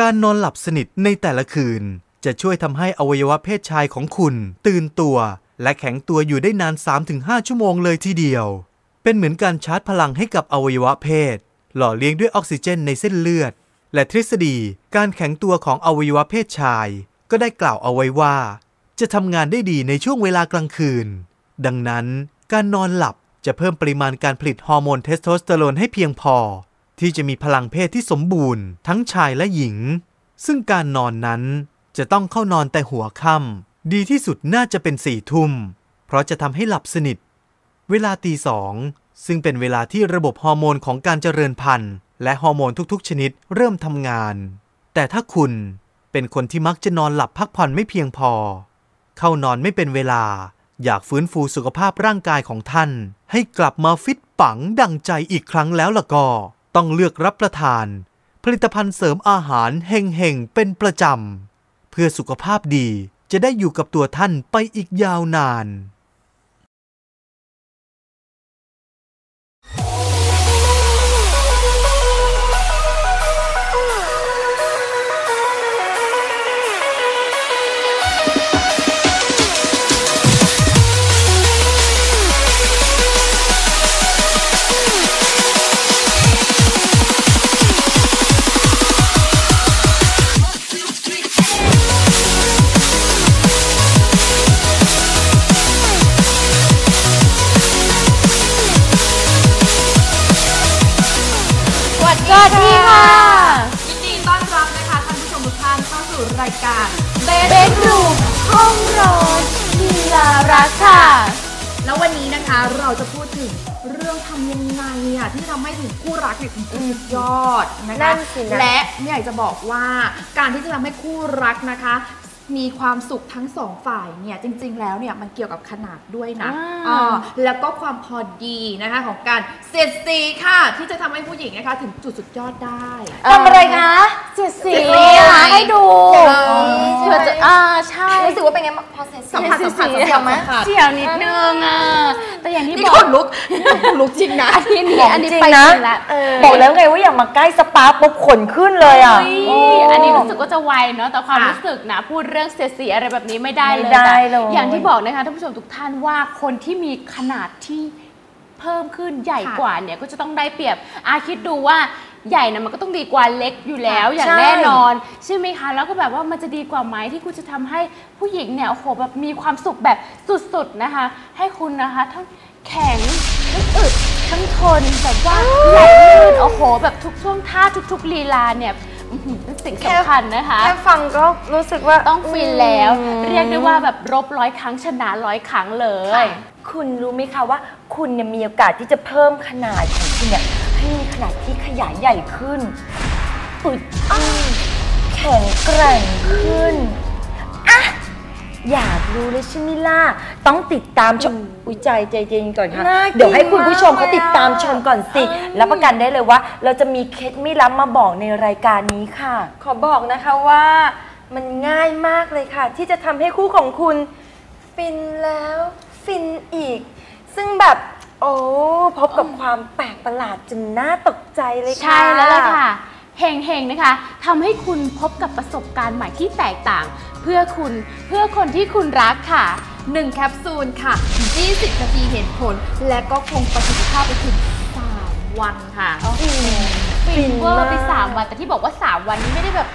การนอนหลับสนิทในแต่ละคืน จะช่วยทำให้อวัยวะเพศชายของคุณ ตื่นตัว และแข็งตัวอยู่ได้นาน 3-5 ชั่วโมงเลยทีเดียว เป็นเหมือนการชาร์จพลังให้กับอวัยวะเพศ หล่อเลี้ยงด้วยออกซิเจนในเส้นเลือด และทฤษฎีการแข็งตัวของอวัยวะเพศชาย ก็ได้กล่าวเอาไว้ว่า จะทำงานได้ดีในช่วงเวลากลางคืน ดังนั้น การนอนหลับจะเพิ่มปริมาณการผลิตฮอร์โมนเทสโทสเตอโรนให้เพียงพอ ที่จะมีพลังเพศที่สมบูรณ์ ทั้งชายและหญิง ซึ่งการนอนนั้นจะต้องเข้านอนแต่หัวค่ำดีที่สุดน่าจะเป็นสี่ทุ่ม เพราะจะทำให้หลับสนิท เวลาตีสองซึ่งเป็นเวลาที่ระบบฮอร์โมนของการเจริญพันธุ์และฮอร์โมนทุกๆ ชนิดเริ่มทำงาน แต่ถ้าคุณเป็นคนที่มักจะนอนหลับพักผ่อนไม่เพียงพอ เข้านอนไม่เป็นเวลา อยากฟื้นฟูสุขภาพร่างกายของท่าน ให้กลับมาฟิตปังดังใจอีกครั้งแล้วล่ะก็ ต้องเลือกรับประทาน ผลิตภัณฑ์เสริมอาหารเฮงเฮงๆเป็นประจำ เพื่อสุขภาพดีจะได้อยู่กับตัวท่านไปอีกยาวนาน รักค่ะ แล้ววันนี้นะคะเราจะพูดถึงเรื่องทำยังไงอะที่ทำให้ถึงคู่รักเนี่ยถึงสุดยอดนะคะนั่นสินะ และอยากจะบอกว่าการที่จะทำให้คู่รักนะคะ มีความสุขทั้งสองฝ่ายเนี่ยจริง ๆ แล้วเนี่ยมันเกี่ยวกับขนาดด้วยนะอ่าอ่าแล้วก็ความพอดีนะคะของการเสียดสีค่ะ ที่จะทำให้ผู้หญิงนะคะถึงจุดสุดยอดได้ ทำอะไรคะเสียดสีเสียดสีนะคะให้ดูเออเพื่อจะอ่าใช่ รู้สึกว่าเป็นไงบ้างพอเสร็จสัมผัสสัมผัสสัมเสีผัยสวไหมสัมผัสเสียวนิดนึงอะแต่อย่างที่นี่บอคกนลุกคนลุกจริงนะอันนี้นี่อันนี้จริงไปนะจริงละเออบอกแล้วไงว่าอย่ามาใกล้สปาปุ๊บขนขึ้นเลยอะเฮ้ยโอันนี้รู้สึกว่าจะไวเนาะแต่ความค่ะรู้สึกนะพูดเรื่องเสียดสีอะไรแบบนี้ไม่ได้เลยไม่ได้แต่เลยอย่างที่บอกนะคะท่านผู้ชมทุกท่านว่าคนที่มีขนาดที่เพิ่มขึ้นใหญ่กว่าเนี่ยก็จะต้องได้เปรียบอาคิดดูว่า ใหญ่นะมันก็ต้องดีกว่าเล็กอยู่แล้วอย่างใช่แน่นอนใช่ไหมคะแล้วก็แบบว่ามันจะดีกว่าไหมที่คุณจะทำให้ผู้หญิงเนี่ยโอ้โหแบบมีความสุขแบบสุดๆนะคะ ให้คุณนะคะทั้งแข็งทั้งอึดทั้งทนแบบว่าไหลลื่นโอ้โห แบบทุกช่วงท่าทุกๆลีลาเนี่ยอื้อหือเป็นสิ่งสำคัญนะคะแค่ฟังก็รู้สึกว่าต้องฟินแล้วอืมเรียกได้ว่าแบบรบร้อยครั้งชนะร้อยครั้งเลย คุณรู้ไหมคะว่าคุณเนี่ยมีโอกาสที่จะเพิ่มขนาดของคุณเนี่ยให้มี ขนาดที่ขยายใหญ่ขึ้นอึดอั้นแข็งแกร่งขึ้นอะอยากรู้เลยใช่ไหมล่ะ ต้องติดตามชมอุ้ยใจใจเย็นก่อนค่ะ น่ากินเดี๋ยวให้คุณผู้ชมเขาติดตามมากเลยอะชมก่อนสิแล้วประกันได้เลยว่า เราจะมีเคล็ดไม่ล้ำมาบอกในรายการนี้ค่ะ ขอบอกนะคะว่ามันง่ายมากเลยค่ะ ที่จะทำให้คู่ของคุณ ฟินแล้ว ฟินอีก ซึ่งแบบ โอ้พบกับความแปลกประหลาดจนน่าตกใจเลยค่ะ ใช่แล้วล่ะค่ะเฮงๆนะคะทำให้คุณพบกับประสบการณ์ใหม่ที่แตกต่าง เพื่อคุณเพื่อคนที่คุณรักค่ะ 1 แคปซูลค่ะ 20 นาทีเห็นผล และก็คงประสิทธิภาพไปถึง 3 วันค่ะฟินเวอมาร์กไป 3 วัน แต่ที่บอกว่า 3 วันนี้ไม่ได้แบบ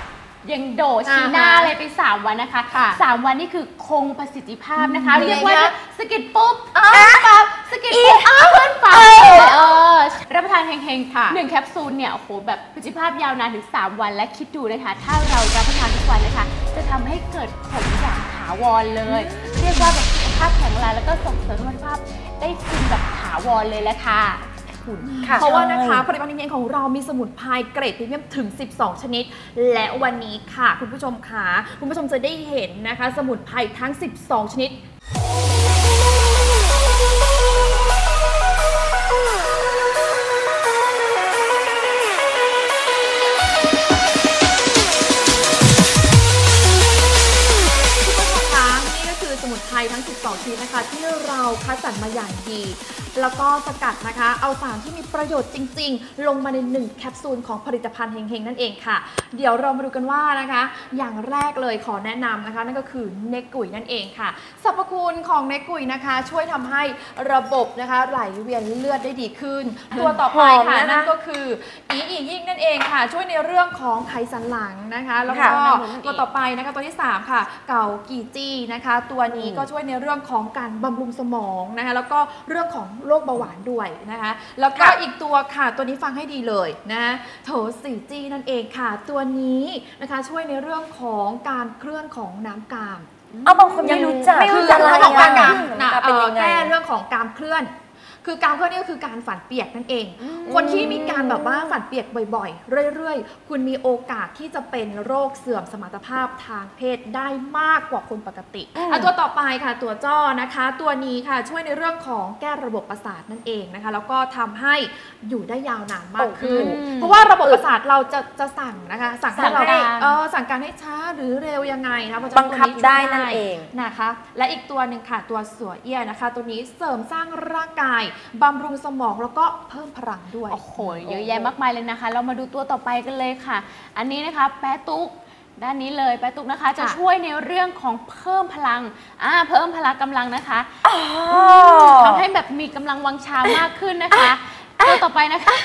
ยังโดดชี้หน้าอ่าฮะอะไรไป 3 วันนะคะ ค่ะ3 วันนี่คือคงประสิทธิภาพนะคะอืมเรียกว่ายังไงคะสะกิดปุ๊บอ้าวปั๊บสะกิดปุ๊บอ้าวเพื่อนปั๊บเออรับประทานเฮงๆค่ะหนึ่งแคปซูลเนี่ยโอ้โหแบบประสิทธิภาพยาวนานถึง 3 วันและคิดดูนะคะ ถ้าเรารับประทานทุกวันนะคะ จะทำให้เกิดผลอย่างถาวรเลย เรียกว่าแบบสุขภาพแข็งแรงแล้วก็ส่งเสริมสุขภาพได้ฟินแบบถาวรเลยแหละค่ะ คุณ ค่ะเพราะว่านะคะผลิตภัณฑ์เองของเรามีสมุนไพรเกรดพรีเมียมถึง 12 ชนิด และวันนี้ค่ะ คุณผู้ชมค่ะคุณผู้ชมจะได้เห็นนะคะ สมุนไพรทั้ง 12 ชนิดคุณผู้ชมคะนี่ก็คือสมุนไพรทั้ง 12 ชนิดนะคะ ที่เราคัดสรรมาอย่างดี แล้วก็สกัดนะคะ เอาสารที่มีประโยชน์จริง ๆ ลงมาในหนึ่งแคปซูลของผลิตภัณฑ์เฮงๆ นั่นเองค่ะ เดี๋ยวเรามาดูกันว่านะคะ อย่างแรกเลยขอแนะนำนะคะ นั่นก็คือเนกุยนั่นเองค่ะสรรพคุณของเนกุยนะคะ ช่วยทำให้ระบบนะคะไหลเวียนเลือดได้ดีขึ้น ตัวต่อไปค่ะหอมนะคะนั่นก็คืออีอียิ่งนั่นเองค่ะ ช่วยในเรื่องของไขสันหลังนะคะ แล้วก็ค่ะตัวต่อไปนะคะตัวที่ 3 ค่ะ เก่ากีจี้นะคะ ตัวนี้ก็ช่วยในเรื่องของการบำรุงสมองนะคะแล้วก็เรื่องของโรคเบาหวานด้วยนะคะ แล้วก็ค่ะอีกตัวค่ะตัวนี้ฟังให้ดีเลยนะโถสีจี้นั่นเองค่ะ ตัวนี้นะคะช่วยในเรื่องของการเคลื่อนของน้ำกาม เอาบางคนไม่รู้จักไม่รู้จักะเรื่องของะการกามอืมนะเป็นเอ่อยังไง แก้เรื่องของการเคลื่อน คือการเคลื่อนนี่ก็คือการฝันเปียกนั่นเอง คนที่มีการแบบว่าฝันเปียกบ่อยๆ เรื่อยๆ คุณมีโอกาสที่จะเป็นโรคเสื่อมสมรรถภาพทางเพศได้มากกว่าคนปกติอืมอะตัวต่อไปค่ะตัวจ้อนะคะ ตัวนี้ค่ะช่วยในเรื่องของแก้ระบบประสาทนั่นเองนะคะ แล้วก็ทำให้อยู่ได้ยาวนานมากขึ้นโอ้โหเพราะว่าระบบประสาทเราจะจะสั่งนะคะ สั่งให้สั่งเราให้เออสั่งการให้ช้าหรือเร็วยังไงนะคะเพราะฉะบังคับตัวช่วยได้นั่นเองนะคะ และอีกตัวหนึ่งค่ะตัวสัวเอี้ยนะคะ ตัวนี้เสริมสร้างร่างกายบำรุงสมองแล้วก็เพิ่มพลังด้วย โอ้โห เยอะแยะมากมายเลยนะคะ เรามาดูตัวต่อไปกันเลยค่ะ อันนี้นะคะแปะตุกด้านนี้เลยแปะตุกนะคะจะค่ะช่วยในเรื่องของเพิ่มพลังอ่าเพิ่มพลังกำลังนะคะอ๋อทำให้แบบมีกำลังวังชามากขึ้นนะคะตัวต่อไปนะคะ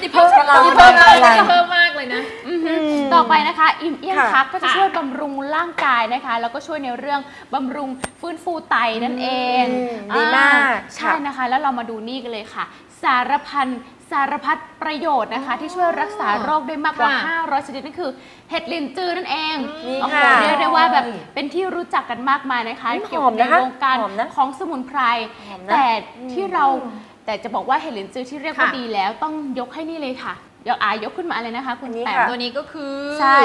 นี่เพิ่มพลังนี่เพิ่มมากพลังนี่เพิ่มมาก เลยนะอือฮึต่อไปนะคะอิ่มเอี้ยงค่ะคักก็จะค่ะช่วยบำรุงร่างกายนะคะ แล้วก็ช่วยในเรื่องบำรุงฟื้นฟูไตนั่นเองอืมดีมากอ่ใช่ค่ะนะคะ แล้วเรามาดูนี่กันเลยค่ะ สารพันสารพัดประโยชน์นะคะ ที่ช่วยรักษาโรคได้มากกว่าค่ะ500 ชนิดนั่นคือเห็ดลินจือนั่นเองนี่โอ้โหค่ะเรียกได้ว่าแบบเป็นที่รู้จักกันมากมายนะคะอืมเกี่ยวหอกับมในนะคะวงการหอมนะของสมุนไพรหอมนะแต่ที่เราแต่จะบอกว่าเห็ดลินจือที่เรียกว่าค่ะดีแล้วต้องยกให้นี่เลยค่ะเดี๋ ยวอายกขึ้นมาเลยนะคะ คุณอันนี้แปมค่ะตัวนี้ก็คือ ใช่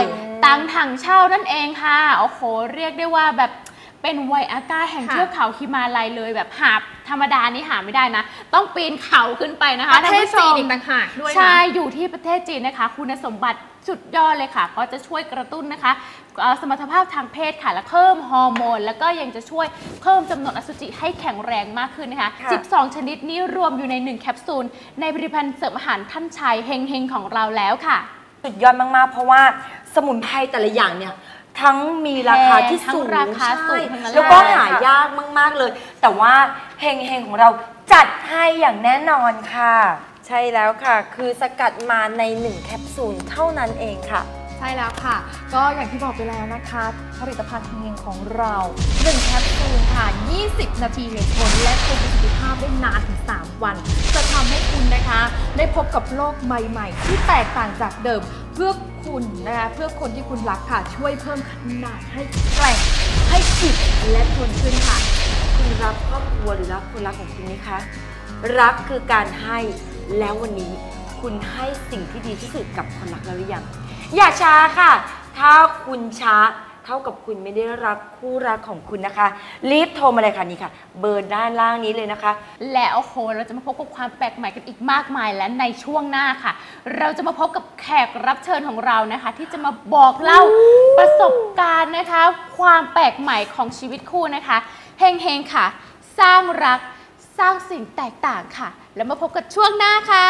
ตังถังเช่านั่นเองค่ะ โอ้โห เรียกได้ว่าแบบ เป็นไวอาก้าแห่งค่ะเทือกเขาฮิมาลัยเลยแบบหาบธรรมดานี่หาไม่ได้นะ ต้องปีนเขาขึ้นไปนะคะประเทศท่านผู้ชจีนมอีกต่างหากด้วยนะใช่อยู่ที่ประเทศจีนนะคะ คุณสมบัติสุดยอดเลยค่ะ ก็จะช่วยกระตุ้นนะคะเอ่อสมรรถภาพทางเพศค่ะ และเพิ่มฮอร์โมน แล้วก็ยังจะช่วยเพิ่มจำนวนอสุจิให้แข็งแรงมากขึ้นนะคะค่ะ12 ชนิดนี้รวมอยู่ใน 1 แคปซูล ในผลิตภัณฑ์เสริมอาหารท่านชายเฮงเฮงๆ ของเราแล้วค่ะ สุดยอดมากๆ เพราะว่าสมุนไพรแต่ละอย่างเนี่ย ทั้งมีราคาที่สูงแพงทั้งราคาสูงใช่ทั้งนั้นแล้วก็เลยหายากมาก ๆ เลย แต่ว่าเฮงเฮงของเราจัดให้อย่างแน่นอนค่ะ ใช่แล้วค่ะ คือสกัดมาใน 1 แคปซูลเท่านั้นเองค่ะ ใช่แล้วค่ะ ก็อย่างที่บอกไปแล้วนะคะ ผลิตภัณฑ์เฮงของเรา1แคปซูลค่ะ 20 นาทีเห็นผลและคงประสิทธิภาพได้นานถึง 3 วัน จะทำให้คุณนะคะ ได้พบกับโลกใหม่ๆ ที่แตกต่างจากเดิมเพื่อคุณนะคะเพื่อคนที่คุณรักค่ะ ช่วยเพิ่มขนาดให้แกร่งให้อึดและทนขึ้นค่ะ คุณรักครอบครัวหรือรักคนรักของคุณไหมคะ รักคือการให้แล้ววันนี้คุณให้สิ่งที่ดีที่สุดกับคนรักแล้วหรือยัง อย่าช้าค่ะ ถ้าคุณช้าเท่ากับคุณไม่ได้รักคู่รักของคุณนะคะ รีบโทรมาเลยค่ะนี่ค่ะ เบอร์ด้านล่างนี้เลยนะคะ และโอ้โหเราจะมาพบกับความแปลกใหม่กันอีกมากมายและในช่วงหน้าค่ะ เราจะมาพบกับแขกรับเชิญของเรานะคะ ที่จะมาบอกเล่าประสบการณ์นะคะ ความแปลกใหม่ของชีวิตคู่นะคะเฮงเฮงๆค่ะ สร้างรักสร้างสิ่งแตกต่างค่ะ แล้วมาพบกับช่วงหน้าค่ะ